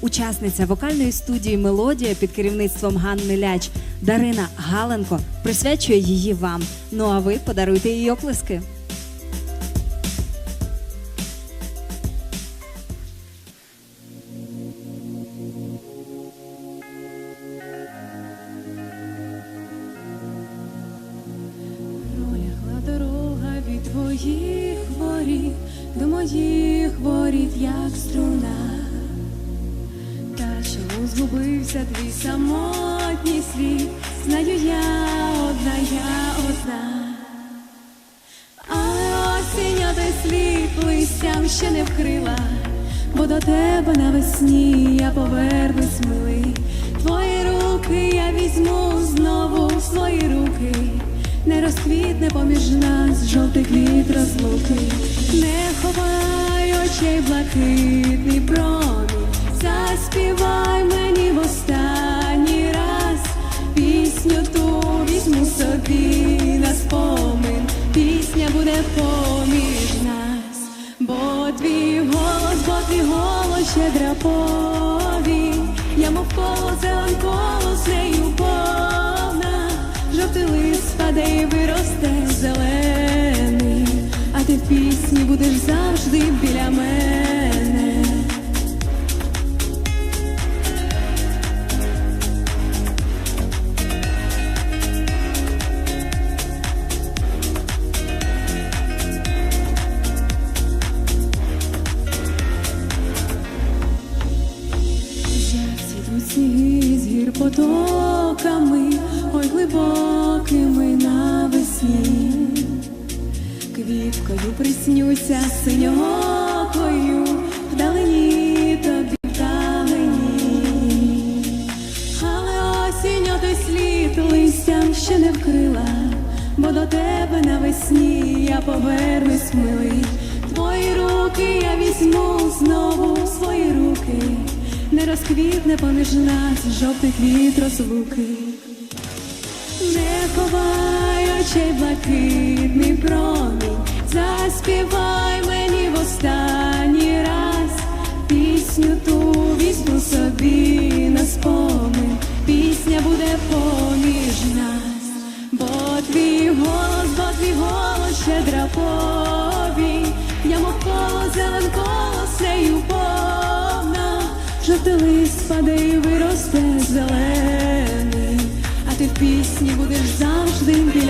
Учасниця вокальної студії Мелодія під керівництвом Ганни Ляч Дарина Галенко присвячує її вам. Ну а ви подаруйте їй оплески. Твоїх воріт до моїх воріт, як струна. Згубився твій самотній слід? Знаю я одна, я одна. А осінь один слід листям ще не вкрила, бо до тебе навесні я повернусь милий. Твої руки я візьму знову в свої руки, не розквітне поміж нас жовтий квіт розлуки, не ховай очей блакитний промінь, заспівай мені в останній раз. Пісню ту візьму собі на спомин, пісня буде поміж нас, бо твій голос, бо твій голос щедра повінь, я мов зелен колос нею повна, жовтий спаде і виросте зелений, а ти в пісні будеш завжди біля мене. Потоками, ой глибокими навесні, квіткою приснюся синьокою, вдалині тобі вдалині, але осінь отой слід листям ще не вкрила, бо до тебе навесні я повернусь милий. Твої руки я візьму знову свої руки, не розквітне поміж нас жовтий квіт розлуки. Не ховай очей блакитний промінь, заспівай мені в останній раз пісню ту візьму собі на спомин, пісня буде поміж нас, бо твій голос, бо твій голос щедра повінь, жовтий лист паде і виросте зелений, а ти в пісні будеш завжди біля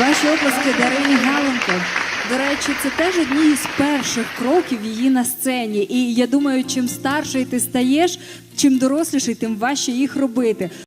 Ваші оплески Дарині Галенко. До речі, це теж одні із перших кроків її на сцені. І я думаю, чим старший ти стаєш, чим доросліший, тим важче їх робити.